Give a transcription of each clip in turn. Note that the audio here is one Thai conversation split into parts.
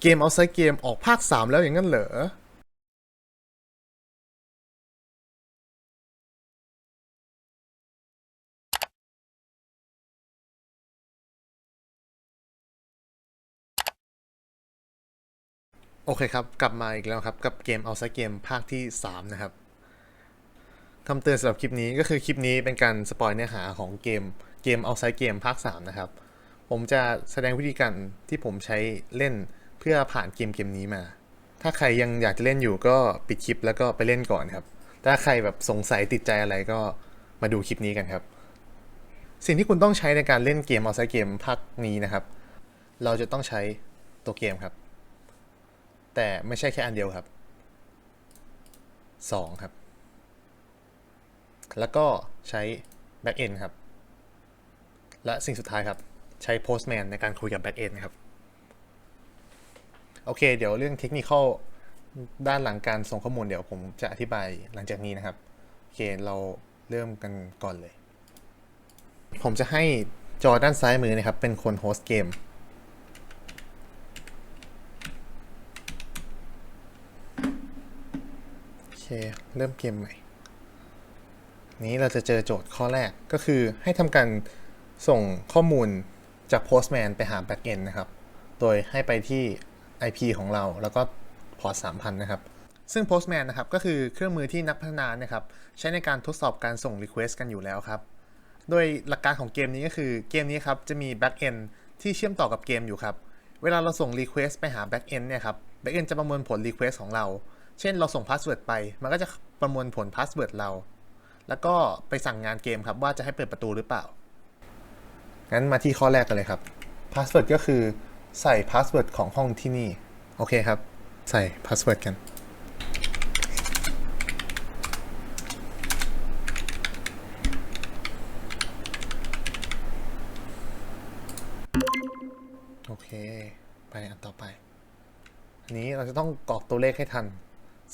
เกมเอาไซเกมออกภาค 3 แล้วอย่างนั้นเหรอโอเคครับ กลับมาอีกแล้วครับ กับเกมเอาไซเกมภาคที่ 3 นะครับคำเตือนสำหรับคลิปนี้ก็คือคลิปนี้เป็นการสปอยเนื้อหาของเกมเกมเอาไซเกมภาค 3 นะครับ ผมจะแสดงวิธีการที่ผมใช้เล่น พื่อผ่านเกมเกมนี้มา ถ้าใครยังอยากจะเล่นอยู่ก็ปิดคลิปแล้วก็ไปเล่นก่อนครับ ถ้าใครแบบสงสัยติดใจอะไรก็มาดูคลิปนี้กันครับ สิ่งที่คุณต้องใช้ในการเล่นเกมเอาไซเกมภาคนี้นะครับ เราจะต้องใช้ตัวเกมครับ แต่ไม่ใช่แค่อันเดียวครับ 2 ครับ แล้วก็ใช้ backend ครับ และสิ่งสุดท้ายครับ ใช้ postman ในการคุยกับ backend ครับ โอเค เดี๋ยวเรื่องเทคนิคด้านหลังการส่งข้อมูลเดี๋ยวผมจะอธิบายหลังจากนี้นะครับ โอเค เราเริ่มกันก่อนเลย ผมจะให้จอด้านซ้ายมือนะครับ เป็นคนโฮสต์เกม โอเค เริ่มเกมใหม่ นี้เราจะเจอโจทย์ข้อแรกก็คือให้ทำการส่งข้อมูลจาก Postman ไปหา Backend นะครับ โดยให้ไปที่ IP ของเรา แล้วก็พอร์ต3,000 นะครับ ซึ่ง Postman นะครับ ก็คือเครื่องมือที่นักพัฒนานะครับ ใช้ในการทดสอบการส่ง Request กันอยู่แล้วครับ โดยหลักการของเกมนี้ก็คือเกมนี้ครับ จะมี Backend ที่เชื่อมต่อกับเกมอยู่ครับ เวลาเราส่ง Request ไปหา Backend เนี่ยครับ Backend จะประมวลผล Request ของเรา เช่นเราส่ง Password ไป มันก็จะประมวลผล Password เรา แล้วก็ไปสั่งงานเกมครับว่าจะให้เปิดประตูหรือเปล่างั้นมาที่ข้อแรกกันเลยครับ Password ก็คือ ใส่ Password ของห้องที่นี่ โอเคครับ ใส่ Password กัน โอเค ไปอันต่อไป อันนี้เราจะต้องกรอกตัวเลขให้ทัน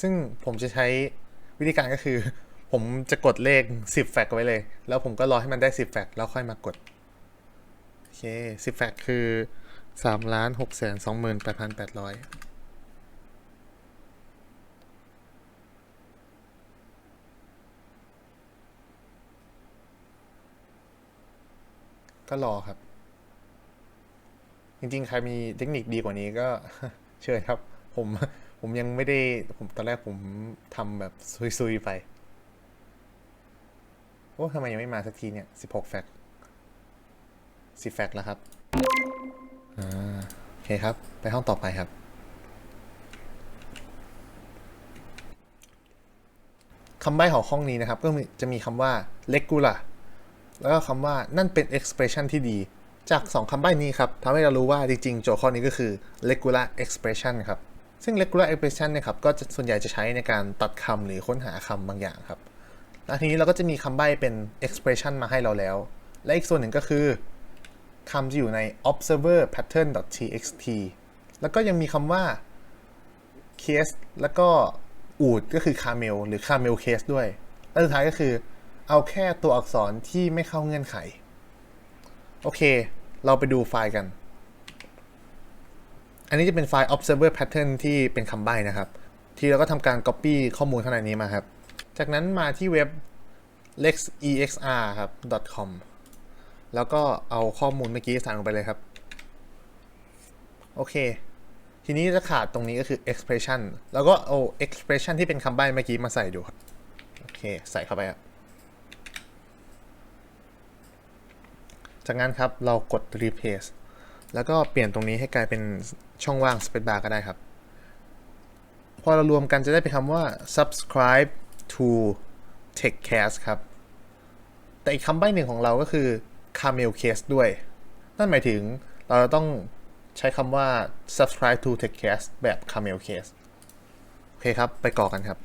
ซึ่งผมจะใช้วิธีการก็คือ ผมจะกดเลข 10 แฟกไว้เลย แล้วผมก็รอให้มันได้ 10 แฟกแล้วค่อยมากด โอเค 10 แฟกคือ 3ล้าน6แสน28,800ก็รอครับ จริงๆ ใครมีเทคนิคดีกว่านี้ก็เชิญครับ ผมผมยังไม่ได้ผมตอนแรกผมทำแบบซุยๆไป โอ้ทำไมยังไม่มาสักทีเนี่ยสิบหกแฟกสิบแฟกแล้วครับ เคครับ ไปห้องต่อไปครับ คำใบ้ของห้องนี้นะครับ ก็จะมีคำว่า regular แล้วก็คำว่านั่นเป็น expression ที่ดี จาก 2 คำใบ้นี้ครับทำให้เรารู้ว่าจริงๆ โจทย์ข้อนี้ก็คือ regular expression ครับ ซึ่ง regular expression เนะครับ ก็ส่วนใหญ่จะใช้ในการตัดคำหรือค้นหาคำบางอย่างครับ แล้วทีนี้เราก็จะมีคำใบ้เป็น expression มาให้เราแล้ว และอีกส่วนหนึ่งก็คือ คำจะอยู่ใน observer pattern txt แล้วก็ยังมีคำว่า case แล้วก็อูดก็คือ camel หรือ camel case ด้วย และสุดท้ายก็คือ เอาแค่ตัวอักษรที่ไม่เข้าเงื่อนไข โอเค เราไปดูไฟล์กัน อันนี้จะเป็นไฟล์ observer pattern ที่เป็นคำใบ้นะครับ ที่เราก็ทำการ copy ข้อมูลข้างในนี้มาครับ จากนั้นมาที่เว็บ lexexr ครับ .com แล้วก็เอาข้อมูลเมื่อกี้ใส่ลงไปเลยครับ โอเค ทีนี้จะขาดตรงนี้ก็คือ expression แล้วก็เอา expression ที่เป็นคำใบ้เมื่อกี้มาใส่ดูครับ โอเค ใส่เข้าไปครับ จากนั้นครับเรากด replace แล้วก็เปลี่ยนตรงนี้ให้กลายเป็นช่องว่าง space bar ก็ได้ครับ พอเรารวมกันจะได้เป็นคำว่า subscribe to techcast ครับ แต่อีกคำใบ้หนึ่งของเราก็คือ camel case ด้วย นั่นหมายถึงเราต้องใช้คำว่า subscribe to techcast แบบ camel case โอเคครับ ไปกรอกกันครับ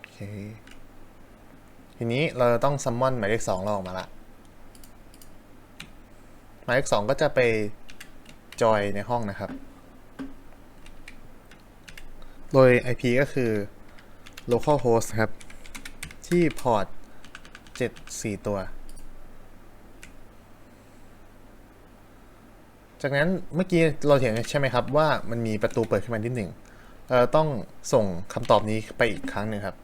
โอเค ทีนี้เราจะต้องซัมมอนหมายเลขสองเราออกมาละ หมายเลขสองก็จะไปจอยในห้องนะครับ โดย IP ก็คือ localhost ครับ ที่พอร์ต7 4 ตัว จากนั้นเมื่อกี้เราเห็นใช่ไหมครับว่ามันมีประตูเปิดขึ้นมาที่หนึ่งเราต้องส่งคำตอบนี้ไปอีกครั้งหนึ่งครับ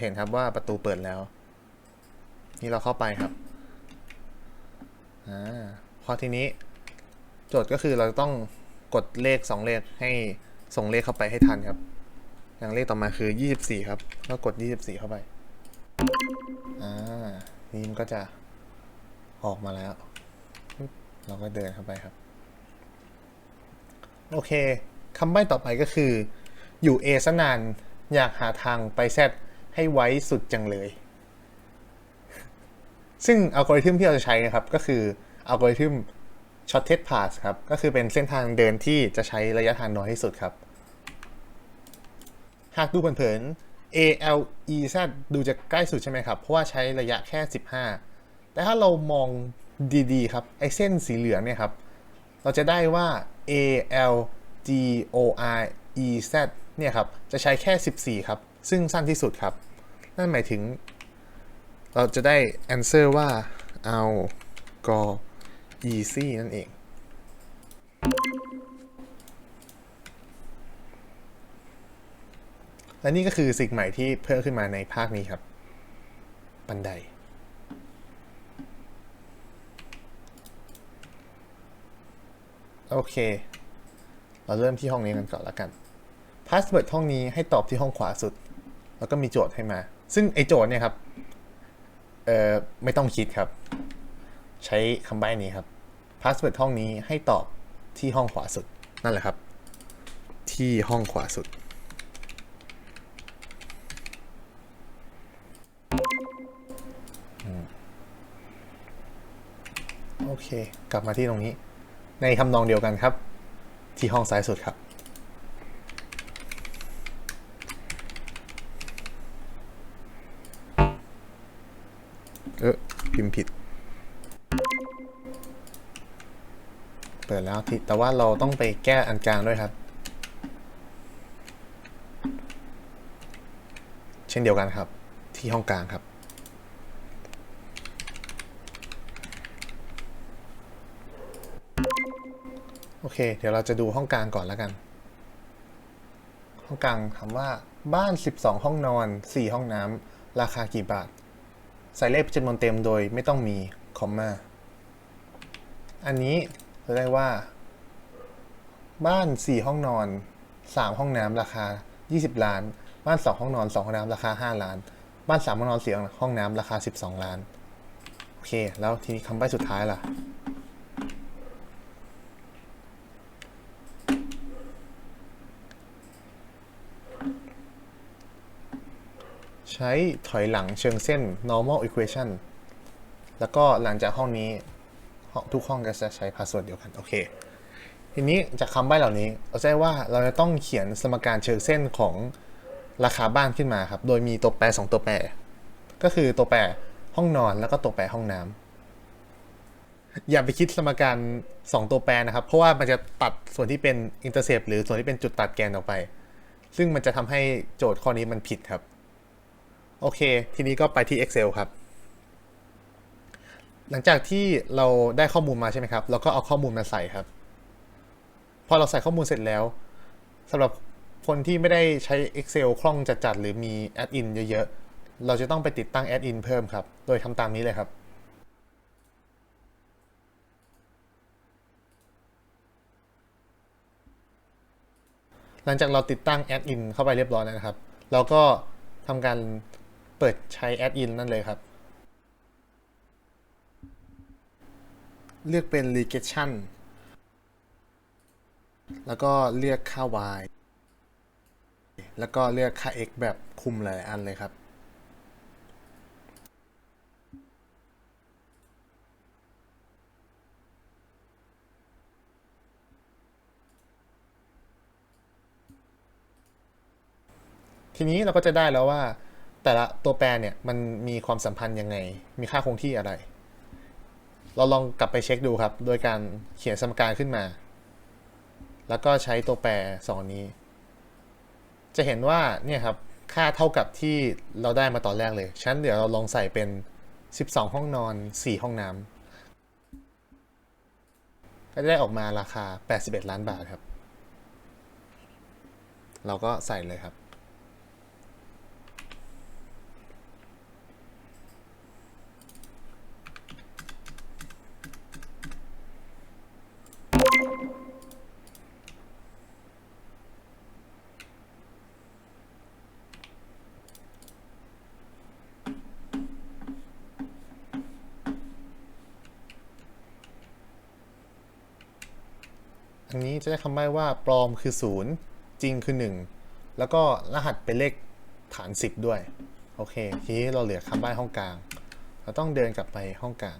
เห็นครับว่าประตูเปิดแล้ว นี่เราเข้าไปครับอ่าพอทีนี้ โจทย์ก็คือเราต้องกดเลข 2 เลขให้ส่งเลขเข้าไปให้ทันครับ อย่างเลขต่อมาคือ 24 ครับก็กด 24 เข้าไปอ่านี่มันก็จะออกมาแล้ว เราก็เดินเข้าไปครับ โอเคคำใบ้ต่อไปก็คือ อยู่ A ซะนานอยากหาทางไป Z ให้ไว้สุดจังเลย ซึ่งอัลกอริทึมที่เราจะใช้นะครับ ก็คืออัลกอริทึม shortest path ครับ ก็คือเป็นเส้นทางเดินที่จะใช้ระยะทางน้อยที่สุดครับ หากดูเผินๆ A L E Z ดูจะใกล้สุดใช่ไหมครับ เพราะว่าใช้ระยะแค่ 15 แต่ถ้าเรามองดีๆ ครับ ไอเส้นสีเหลืองเนี่ยครับ เราจะได้ว่า A L G O R E Z เนี่ยครับ จะใช้แค่ 14 ครับ ซึ่งสั้นที่สุดครับ นั่นหมายถึง เราจะได้ answer ว่าเอากอ easy นั่นเอง และนี่ก็คือสิ่งใหม่ที่เพิ่มขึ้นมาในภาคนี้ครับ บันไดโอเค เราเริ่มที่ห้องนี้กันก่อนละกัน พาสเวิร์ดห้องนี้ให้ตอบที่ห้องขวาสุด แล้วก็มีโจทย์ให้มา ซึ่งไอโจทย์เนี่ยครับเอ่อไม่ต้องคิดครับ ใช้คำใบ้นี้ครับพาสเวิร์ดห้องนี้ให้ตอบที่ห้องขวาสุดนั่นแหละครับ ที่ห้องขวาสุด โอเค กลับมาที่ตรงนี้ ในทำนองเดียวกันครับ ที่ห้องซ้ายสุดครับ เออพิมพ์ผิด เปิดแล้วทีแต่ว่าเราต้องไปแก้อันกลางด้วยครับ เช่นเดียวกันครับ ที่ห้องกลางครับโอเค เดี๋ยวเราจะดูห้องกลางก่อนแล้วกัน ห้องกลางถามว่าบ้าน 12 ห้องนอน 4 ห้องน้ำราคากี่บาท ใส่เลขจำนวนเต็มโดยไม่ต้องมีคอมมาอันนี้จะได้ว่า บ้าน 4 ห้องนอน 3 ห้องน้ำราคา 20 ล้าน บ้าน 2 ห้องนอน 2 ห้องน้ำราคา 5 ล้าน บ้าน 3 ห้องนอน4ห้องน้ำราคา 12 ล้าน โอเค แล้วทีนี้คำใบ้สุดท้ายล่ะ ใช้ถอยหลังเชิงเส้น normal equation แล้วก็หลังจากห้องนี้ห้องทุกห้องก็จะใช้พาสเวิร์ดเดียวกัน โอเค ทีนี้จากคำใบ้เหล่านี้เราจะว่าเราจะต้องเขียนสมการเชิงเส้นของราคาบ้านขึ้นมาครับ โดยมีตัวแปร2ตัวแปร ก็คือตัวแปรห้องนอนแล้วก็ตัวแปรห้องน้ำอย่าไปคิดสมการ 2 ตัวแปรนะครับ เพราะว่ามันจะตัดส่วนที่เป็นอินเตอร์เซปหรือส่วนที่เป็นจุดตัดแกนออกไป ซึ่งมันจะทำให้โจทย์ข้อนี้มันผิดครับ โอเค ทีนี้ก็ไปที่ Excel ครับ หลังจากที่เราได้ข้อมูลมาใช่ไหมครับ เราก็เอาข้อมูลมาใส่ครับ พอเราใส่ข้อมูลเสร็จแล้วสำหรับคนที่ไม่ได้ใช้ Excel คล่องจัดๆหรือมีแอดอินเยอะๆ เราจะต้องไปติดตั้งแอดอินเพิ่มครับ โดยทำตามนี้เลยครับหลังจากเราติดตั้งแอดอินเข้าไปเรียบร้อยแล้วนะครับ เราก็ทำการ เปิดใช้แอดอินนั่นเลยครับ เลือกเป็น regression แล้วก็เลือกค่า y แล้วก็เลือกค่า x แบบคุมหลายอันเลยครับ ทีนี้เราก็จะได้แล้วว่า แต่ละตัวแปรเนี่ยมันมีความสัมพันธ์ยังไง มีค่าคงที่อะไร เราลองกลับไปเช็คดูครับ โดยการเขียนสมการขึ้นมา แล้วก็ใช้ตัวแปรสองนี้ จะเห็นว่าเนี่ยครับค่าเท่ากับที่เราได้มาตอนแรกเลยฉะนั้นเดี๋ยวเราลองใส่เป็น 12 ห้องนอน 4 ห้องน้ำก็จะได้ออกมาราคา 81 ล้านบาทครับ เราก็ใส่เลยครับ อันนี้จะได้คำใบ้ว่าปลอมคือ 0 จริงคือ 1 แล้วก็รหัสเป็นเลขฐาน 10 ด้วย โอเค ทีนี้เราเหลือคำใบ้ห้องกลาง เราต้องเดินกลับไปห้องกลาง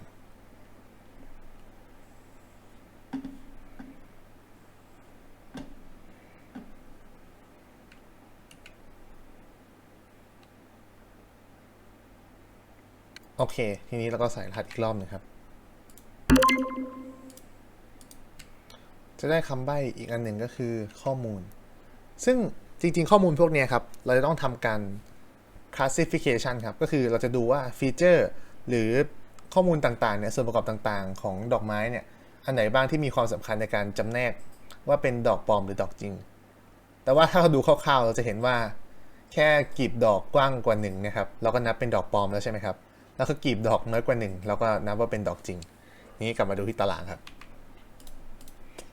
โอเค ทีนี้เราก็ใส่รหัสอีกรอบหนึ่งครับ จะได้คำใบ้อีกอันหนึ่งก็คือข้อมูล ซึ่งจริงๆ ข้อมูลพวกนี้ครับ เราจะต้องทำการ classification ครับ ก็คือเราจะดูว่าฟีเจอร์ หรือข้อมูลต่างๆเนี่ยส่วนประกอบต่างๆ ของดอกไม้เนี่ยอันไหนบ้างที่มีความสำคัญในการจำแนกว่าเป็นดอกปลอมหรือดอกจริง แต่ว่าถ้าเราดูคร่าวๆ เราจะเห็นว่าแค่กลีบดอกกว้างกว่าหนึ่งนะครับเราก็นับเป็นดอกปลอมแล้วใช่ไหมครับ แล้วก็กลีบดอกน้อยกว่าหนึ่งเราก็นับว่าเป็นดอกจริง นี้กลับมาดูที่ตารางครับ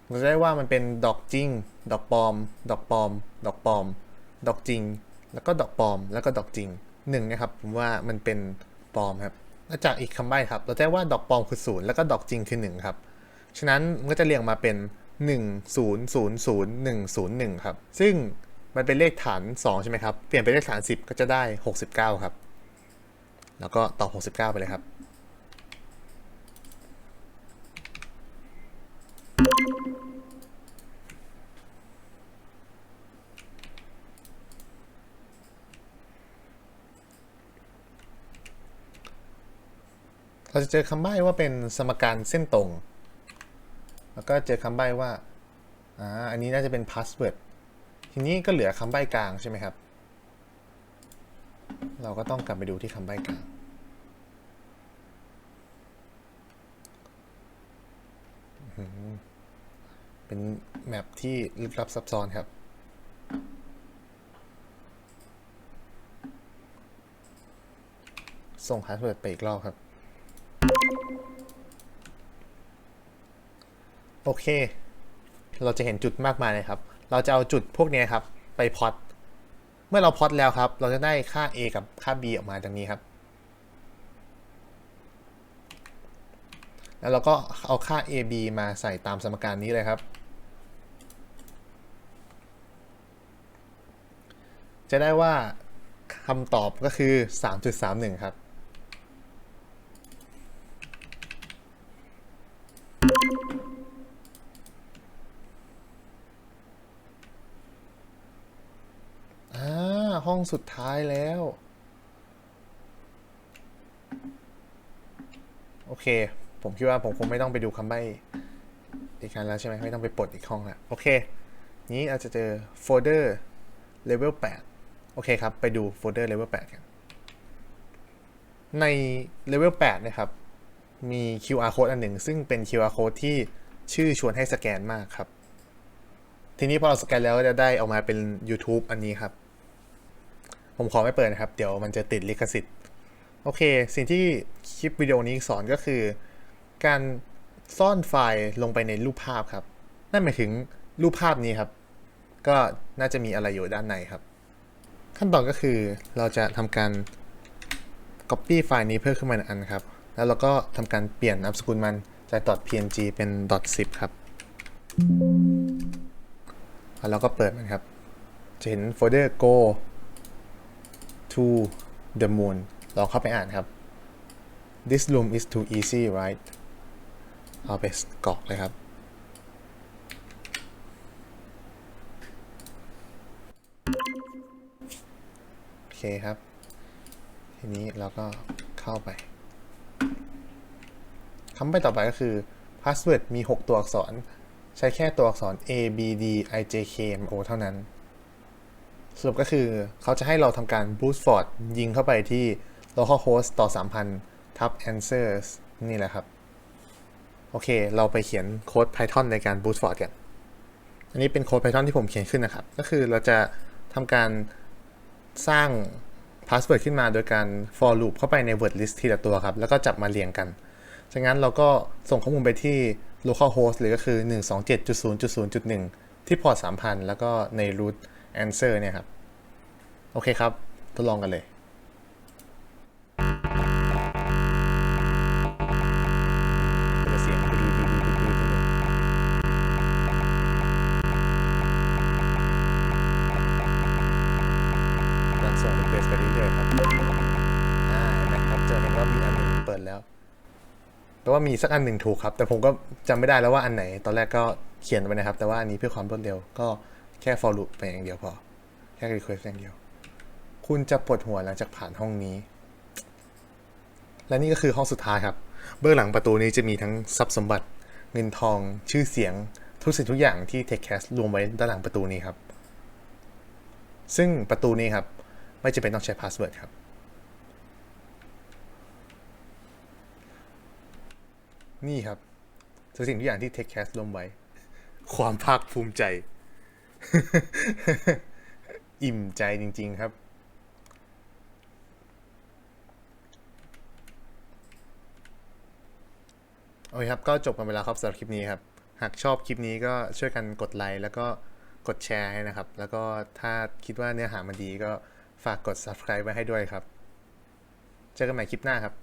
เราจะได้ว่ามันเป็นดอกจริง ดอกปลอม ดอกปลอม ดอกปลอม ดอกจริง แล้วก็ดอกปลอม แล้วก็ดอกจริงหนึ่งนะครับ ผมว่ามันเป็นปลอมครับแล้วจากอีกคำใบ้ครับ เราจะได้ว่าดอกปลอมคือศูนย์แล้วก็ดอกจริงคือหนึ่งครับ ฉะนั้นมันก็จะเรียงมาเป็น 1 0 0 0 1 0 1 ครับ ซึ่งมันเป็นเลขฐาน 2 ใช่ไหมครับ เปลี่ยนเป็นเลขฐาน 10 ก็จะได้ 69 ครับ แล้วก็ตอบ 69 ไปเลยครับ เราจะเจอคำใบ้ว่าเป็นสมการเส้นตรง แล้วก็เจอคำใบ้ว่า อ่า อันนี้น่าจะเป็นพาสเวิร์ด ทีนี้ก็เหลือคำใบ้กลางใช่ไหมครับ เราก็ต้องกลับไปดูที่คำใบ้กลาง อื้อหือ เป็นแมปที่ลึกลับซับซ้อนครับ ส่งพาสเวิร์ดไปอีกรอบครับ โอเค เราจะเห็นจุดมากมายเลยครับ เราจะเอาจุดพวกนี้ครับ ไปพอตเมื่อเราพอตแล้วครับ เราจะได้ค่า a กับค่า b ออกมาดังนี้ครับ แล้วเราก็เอาค่า a b มาใส่ตามสมการนี้เลยครับ จะได้ว่าคำตอบก็คือ 3.31 ครับ อ่า ห้องสุดท้ายแล้ว โอเค ผมคิดว่าผมคงไม่ต้องไปดูคำใบ้อีกครั้งแล้วใช่ไหมไม่ต้องไปปลดอีกห้องแล้วโอเค นี้เราจจะเจอโฟลเดอร์เลเวล8โอเคครับ ไปดูโฟลเดอร์เลเวล8กัน ในเลเวล8นะครับ มี QR code อันหนึ่ง ซึ่งเป็น QR code ที่ชื่อชวนให้สแกนมากครับ ทีนี้พอเราสแกนแล้วจะได้ออกมาเป็น YouTube อันนี้ครับ ผมขอไม่เปิดนะครับ เดี๋ยวมันจะติดลิขสิทธิ์ โอเค สิ่งที่คลิปวิดีโอนี้สอนก็คือ การซ่อนไฟล์ลงไปในรูปภาพครับ นั่นหมายถึงรูปภาพนี้ครับ ก็น่าจะมีอะไรอยู่ด้านในครับ ขั้นตอนก็คือเราจะทำการ Copy ไฟล์นี้เพิ่มขึ้นมาหนึ่งอันครับ แล้วเราก็ทำการเปลี่ยนนามสกุลมันจาก .png เป็น .zip ครับแล้วเราก็เปิดมันครับ จะเห็นโฟลเดอร์ go to the moon ลองเข้าไปอ่านครับ this room is too easy right เอาไปกรอกเลยครับ โอเคครับ ทีนี้เราก็เข้าไปคำไปต่อไปก็คือ password มี 6 ตัวอักษร ใช้แค่ตัวอักษร a b d i j k m o เท่านั้นสรุปก็คือเขาจะให้เราทำการ brute force ยิงเข้าไปที่ localhost ต่อ 3,000 ทับ answers นี่แหละครับ โอเค เราไปเขียนโค้ด Python ในการ brute force กัน อันนี้เป็นโค้ด Python ที่ผมเขียนขึ้นนะครับ ก็คือเราจะทำการสร้าง password ขึ้นมาโดยการ for loop เข้าไปใน word list ทีละตัวครับ แล้วก็จับมาเรียงกันจากนั้นเราก็ส่งข้อมูลไปที่ localhost หรือก็คือ 127.0.0.1 ที่พอร์ต 3,000 แล้วก็ใน root answer เนี่ยครับ โอเคครับ ทดลองกันเลย แปลว่ามีสักอันหนึ่งถูกครับ แต่ผมก็จำไม่ได้แล้วว่าอันไหน ตอนแรกก็เขียนไปนะครับ แต่ว่าอันนี้เพื่อความรวดเร็วก็แค่ for loop ไปอย่างเดียวพอ แค่ request อย่างเดียว คุณจะปวดหัวหลังจากผ่านห้องนี้ และนี่ก็คือห้องสุดท้ายครับ เบื้องหลังประตูนี้จะมีทั้งทรัพย์สมบัติเงินทองชื่อเสียงทุกสิ่งทุกอย่างที่ TechCast รวมไว้ด้านหลังประตูนี้ครับ ซึ่งประตูนี้ครับ ไม่จำเป็นต้องใช้พาสเวิร์ดครับ นี่ครับทุกสิ่งทุกอย่างที่ TechCast รวมไว้ ความภาคภูมิใจ อิ่มใจจริง ๆครับ โอเคครับ ก็จบกันไปแล้วครับสำหรับคลิปนี้ครับ หากชอบคลิปนี้ก็ช่วยกันกดไลค์แล้วก็กดแชร์ให้นะครับ แล้วก็ถ้าคิดว่าเนื้อหามันดีก็ฝากกด subscribe ไว้ให้ด้วยครับ เจอกันใหม่คลิปหน้าครับ